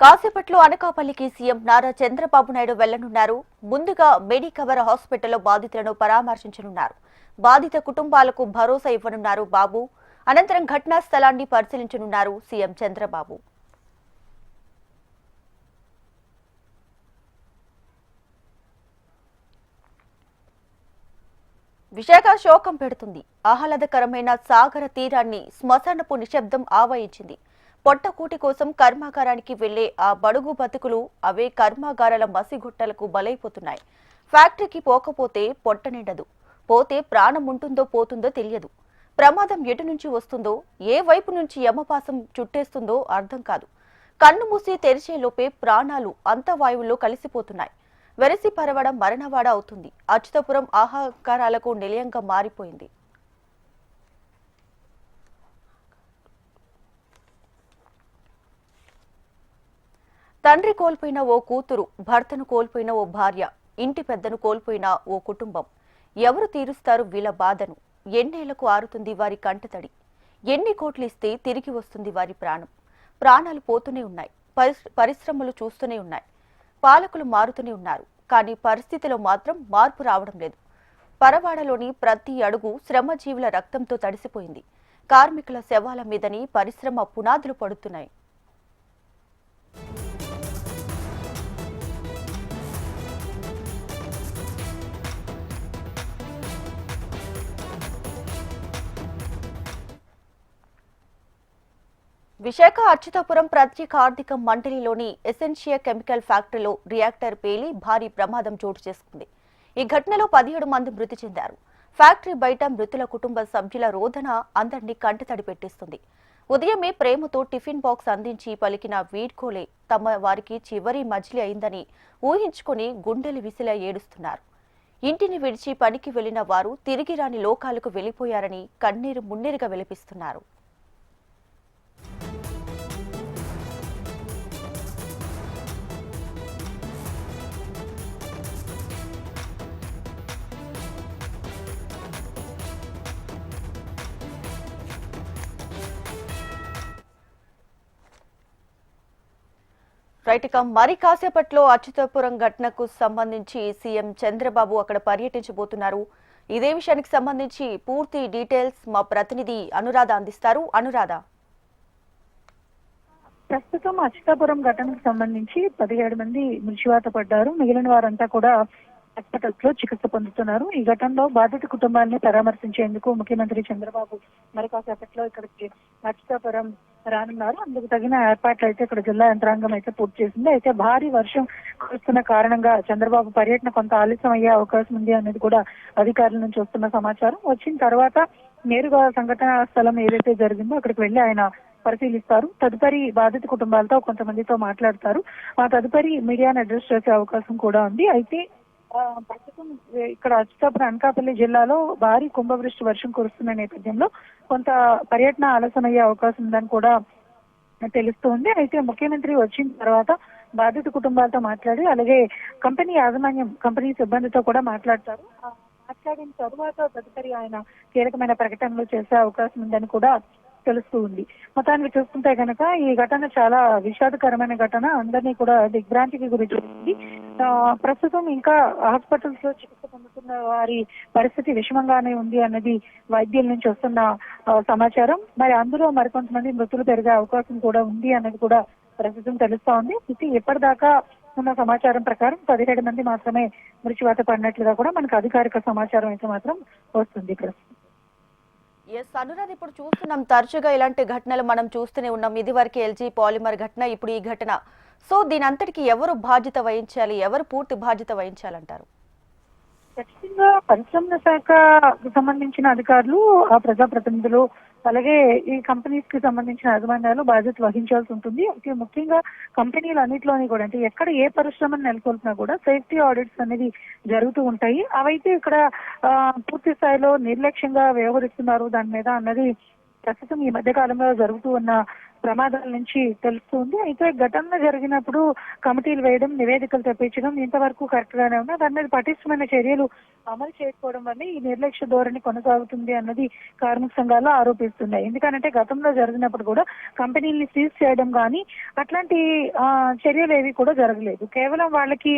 కాసేపట్లో అనకాపల్లికి సీఎం నారా చంద్రబాబు నాయుడు వెళ్ళనున్నారు. ముందుగా మెడికవర్ హాస్పిటల్లో బాధితులను పరామర్శించనున్నారు. బాధిత కుటుంబాలకు భరోసా ఇవ్వనున్నారు బాబు. అనంతరం ఘటనా స్థలాన్ని పరిశీలించనున్నారు సీఎం చంద్రబాబు. విశాఖ శోకం పెడుతుంది. ఆహ్లాదకరమైన సాగర తీరాన్ని శ్మశానపు నిశ్శబ్దం ఆవహించింది. పొట్టకూటి కోసం కర్మాగారానికి వెళ్ళే ఆ బడుగు బతుకులు అవే కర్మాగారాల మసిగుట్టలకు బలైపోతున్నాయి. ఫ్యాక్టరీకి పోకపోతే పొట్ట నిండదు. పోతే ప్రాణం ఉంటుందో పోతుందో తెలియదు. ప్రమాదం ఎటు నుంచి వస్తుందో ఏ వైపు నుంచి యమపాసం చుట్టేస్తుందో అర్థం కాదు. కన్ను మూసి తెరిచేలోపే ప్రాణాలు అంతవాయువుల్లో కలిసిపోతున్నాయి. వెరసి పరవడం మరణవాడ అవుతుంది. అచ్యుతపురం ఆహాకారాలకు నిలయంగా మారిపోయింది. తండ్రి కోల్పోయిన ఓ కూతురు భర్తను కోల్పోయిన ఓ భార్య ఇంటి పెద్దను కోల్పోయిన ఓ కుటుంబం. ఎవరు తీరుస్తారు వీళ్ళ బాధను? ఎన్నేళ్ళకు ఆరుతుంది వారి కంటతడి? ఎన్ని కోట్లిస్తే తిరిగి వస్తుంది వారి ప్రాణం? ప్రాణాలు పోతూనే ఉన్నాయి పరిశ్రమలు చూస్తూనే ఉన్నాయి పాలకులు మారుతూనే ఉన్నారు కానీ పరిస్థితిలో మాత్రం మార్పు రావడం లేదు. పరవాడలోని ప్రతి అడుగు శ్రమజీవుల రక్తంతో తడిసిపోయింది. కార్మికుల శవాల మీదని పరిశ్రమ పునాదులు పడుతున్నాయి. విశాఖ అచ్యుతాపురం ప్రత్యేక ఆర్థిక మండలిలోని ఎసెన్షియా కెమికల్ ఫ్యాక్టరీలో రియాక్టర్ పేలి భారీ ప్రమాదం చోటు చేసుకుంది. ఈ ఘటనలో పదిహేడు మంది మృతి చెందారు. ఫ్యాక్టరీ బయట మృతుల కుటుంబ సభ్యుల రోధన అందరినీ కంటితడి పెట్టిస్తుంది. ఉదయమే ప్రేమతో టిఫిన్ బాక్స్ అందించి పలికిన వీడ్కోలే తమ వారికి చివరి మజిలి అయిందని ఊహించుకొని గుండెలు విసిలా ఏడుస్తున్నారు. ఇంటిని విడిచి పనికి వెళ్ళిన వారు తిరిగి రాని లోకాలకు వెళ్ళిపోయారని కన్నీరు మున్నీరుగా విలపిస్తున్నారు. రైట్ ఇక మరి కాసేపట్లో అచ్యుతాపురం ఘటనకు సంబంధించి సీఎం చంద్రబాబు అక్కడ పర్యటించబోతున్నారు. ఇదే విషయానికి సంబంధించి పూర్తి డీటెయిల్స్ మా ప్రతినిధి అనురాధ అందిస్తారు. అనురాధ. ప్రస్తుతం అచ్యుతాపురం ఘటనకు సంబంధించి పదిహేడు మంది మృత్యువాత పడ్డారు. మిగిలిన వారంతా కూడా హాస్పిటల్స్లో చికిత్స పొందుతున్నారు. ఈ ఘటనలో బాధిత కుటుంబాన్ని పరామర్శించేందుకు ముఖ్యమంత్రి చంద్రబాబు మరికాసేపట్లో ఇక్కడ ఇక్కడికి రానున్నారు. అందుకు తగిన ఏర్పాట్లు అయితే ఇక్కడ జిల్లా యంత్రాంగం అయితే పూర్తి చేసింది. అయితే భారీ వర్షం కురుస్తున్న కారణంగా చంద్రబాబు పర్యటన కొంత ఆలస్యం అయ్యే అవకాశం ఉంది అనేది కూడా అధికారుల నుంచి వస్తున్న సమాచారం. వచ్చిన తర్వాత నేరుగా సంఘటన స్థలం ఏదైతే జరిగిందో అక్కడికి వెళ్ళి ఆయన పరిశీలిస్తారు. తదుపరి బాధిత కుటుంబాలతో కొంతమందితో మాట్లాడతారు. ఆ తదుపరి మీడియాను అడ్రస్ చేసే అవకాశం కూడా ఉంది. అయితే ప్రస్తుతం ఇక్కడ అచ్చుతాపురం అనకాపల్లి జిల్లాలో భారీ కుంభవృష్టి వర్షం కురుస్తున్న నేపథ్యంలో కొంత పర్యటన ఆలస్యమయ్యే అవకాశం ఉందని కూడా తెలుస్తోంది. అయితే ముఖ్యమంత్రి వచ్చిన తర్వాత బాధిత కుటుంబాలతో మాట్లాడి అలాగే కంపెనీ యాజమాన్యం కంపెనీ సిబ్బందితో కూడా మాట్లాడతారు. మాట్లాడిన తరువాత తదుపరి ఆయన కీలకమైన ప్రకటనలు చేసే అవకాశం ఉందని కూడా తెలుస్తూ ఉంది మొత్తానికి చూసుకుంటే కనుక ఈ ఘటన చాలా విషాదకరమైన ఘటన. అందరినీ కూడా దిగ్భ్రాంతికి గురి చేసింది. ప్రస్తుతం ఇంకా హాస్పిటల్స్లో చికిత్స పొందుతున్న వారి పరిస్థితి విషమంగానే ఉంది అన్నది వైద్యుల నుంచి వస్తున్న సమాచారం. మరి అందులో మరికొంతమంది మృతులు పెరిగే అవకాశం కూడా ఉంది అన్నది కూడా ప్రస్తుతం తెలుస్తా ఉంది ఇది ఎప్పటిదాకా ఉన్న సమాచారం ప్రకారం పదిహేడు మంది మాత్రమే మృత్యువాత పడినట్లుగా కూడా మనకు అధికారిక సమాచారం అయితే మాత్రం వస్తుంది ఇక్కడ ఎస్ అనురాధ్ ఇప్పుడు చూస్తున్నాం తరచుగా ఇలాంటి ఘటనలు మనం చూస్తూనే ఉన్నాం. ఇది వరకు ఎల్జీ పాలిమర్ ఘటన ఇప్పుడు ఈ ఘటన. సో దీని అంతటికి ఎవరు బాధ్యత వహించాలి? ఎవరు పూర్తి బాధ్యత వహించాలంటారు? ఖచ్చితంగా పరిశ్రమల శాఖకు సంబంధించిన అధికారులు ఆ ప్రజాప్రతినిధులు అలాగే ఈ కంపెనీస్కి సంబంధించిన యాజమాన్యాలు బాధ్యత వహించాల్సి ఉంటుంది. అయితే ముఖ్యంగా కంపెనీలు అన్నింటిలోని కూడా అంటే ఎక్కడ ఏ పరిశ్రమను నెలకొల్పినా కూడా సేఫ్టీ ఆడిట్స్ అనేది జరుగుతూ ఉంటాయి. అవైతే ఇక్కడ ఆ, పూర్తి స్థాయిలో నిర్లక్ష్యంగా వ్యవహరిస్తున్నారు దాని మీద అన్నది ప్రస్తుతం ఈ మధ్య కాలంలో జరుగుతూ ఉన్న ప్రమాదాల నుంచి తెలుస్తుంది. అయితే ఘటన జరిగినప్పుడు కమిటీలు వేయడం నివేదికలు తెప్పించడం ఇంతవరకు కరెక్ట్ గానే ఉన్నా దాని మీద పటిష్టమైన చర్యలు అమలు చేయకపోవడం వల్ల ఈ నిర్లక్ష్య ధోరణి కొనసాగుతుంది అన్నది కార్మిక సంఘాలు ఆరోపిస్తున్నాయి. ఎందుకంటే గతంలో జరిగినప్పుడు కూడా కంపెనీల్ని సీజ్ చేయడం కానీ అట్లాంటి ఆ, చర్యలు ఏవి కూడా జరగలేదు. కేవలం వాళ్ళకి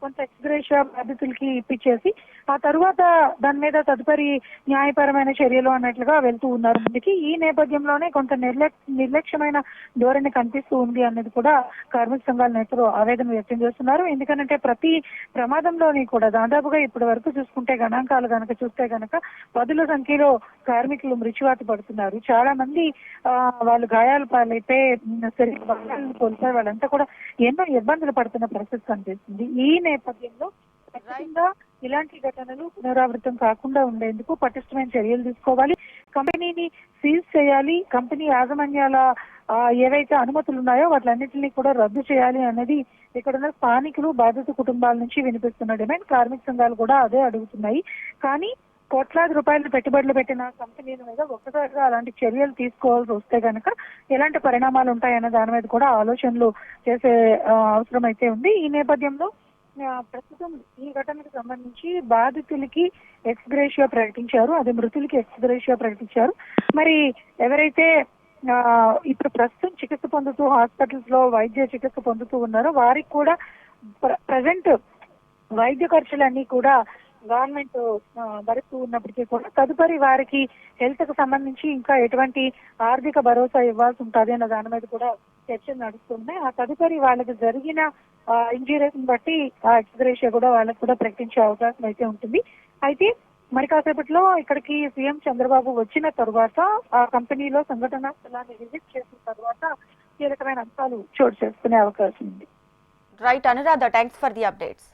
కొంత ఎక్స్గ్రేషియా బాధితులకి ఇప్పించేసి ఆ తరువాత దాని మీద తదుపరి న్యాయపరమైన చర్యలు అన్నట్లుగా వెళ్తూ ఉన్నారు. ముందుకి ఈ నేపథ్యంలోనే కొంత నిర్లక్ నిర్లక్ష్యమైన ధోరణి కనిపిస్తూ ఉంది అన్నది కూడా కార్మిక సంఘాల నేతలు ఆవేదన వ్యక్తం చేస్తున్నారు. ఎందుకంటే ప్రతి ప్రమాదంలోని కూడా దాదాపుగా ఇప్పటి వరకు చూసుకుంటే గణాంకాలు గనక చూస్తే గనక పదుల సంఖ్యలో కార్మికులు మృత్యువాత పడుతున్నారు. చాలా మంది ఆ, వాళ్ళు గాయాలు పాలైతే ఉమ్, కోల్పోయి వాళ్ళంతా కూడా ఎన్నో ఇబ్బందులు పడుతున్న పరిస్థితి కనిపిస్తుంది. ఈ నేపథ్యంలో ఖచ్చితంగా ఇలాంటి ఘటనలు పునరావృతం కాకుండా ఉండేందుకు పటిష్టమైన చర్యలు తీసుకోవాలి. కంపెనీని సీజ్ చేయాలి. కంపెనీ యాజమాన్యాల ఏవైతే అనుమతులు ఉన్నాయో వాటిలన్నింటినీ కూడా రద్దు చేయాలి అన్నది ఇక్కడ ఉన్న స్థానికులు బాధిత కుటుంబాల నుంచి వినిపిస్తున్న డిమాండ్. కార్మిక సంఘాలు కూడా అదే అడుగుతున్నాయి. కానీ కోట్లాది రూపాయలు పెట్టుబడులు పెట్టిన కంపెనీల మీద ఒక్కసారిగా అలాంటి చర్యలు తీసుకోవాల్సి వస్తే కనుక ఎలాంటి పరిణామాలు ఉంటాయన్న దాని మీద కూడా ఆలోచనలు చేసే అవసరం అయితే ఉంది. ఈ నేపథ్యంలో ప్రస్తుతం ఈ ఘటనకు సంబంధించి బాధితులకి ఎక్స్గ్రేషియా ప్రకటించారు. అది మృతులకి ఎక్స్గ్రేషియా ప్రకటించారు. మరి ఎవరైతే ఆ, ఇప్పుడు ప్రస్తుతం చికిత్స పొందుతూ హాస్పిటల్స్లో వైద్య చికిత్స పొందుతూ ఉన్నారో వారికి కూడా ప్రజెంట్ వైద్య ఖర్చులన్నీ కూడా గవర్నమెంట్ భరిస్తూ ఉన్నప్పటికీ కూడా తదుపరి వారికి హెల్త్కు సంబంధించి ఇంకా ఎటువంటి ఆర్థిక భరోసా ఇవ్వాల్సి ఉంటుంది అన్న దాని మీద కూడా చర్చలు నడుస్తున్నాయి. ఆ తదుపరి వాళ్ళకి జరిగిన ఇంజురీస్ బట్టి ఆ ఎక్స్గ్రేషియా కూడా వాళ్ళకి కూడా ప్రకటించే అవకాశం అయితే ఉంటుంది. అయితే మరి కాసేపట్లో ఇక్కడికి సీఎం చంద్రబాబు వచ్చిన తర్వాత ఆ కంపెనీలో సంఘటన స్థలాన్ని విజిట్ చేసిన తర్వాత కీలకమైన అంశాలు చోటు చేసుకునే అవకాశం ఉంది. Right Anuradha thanks for the updates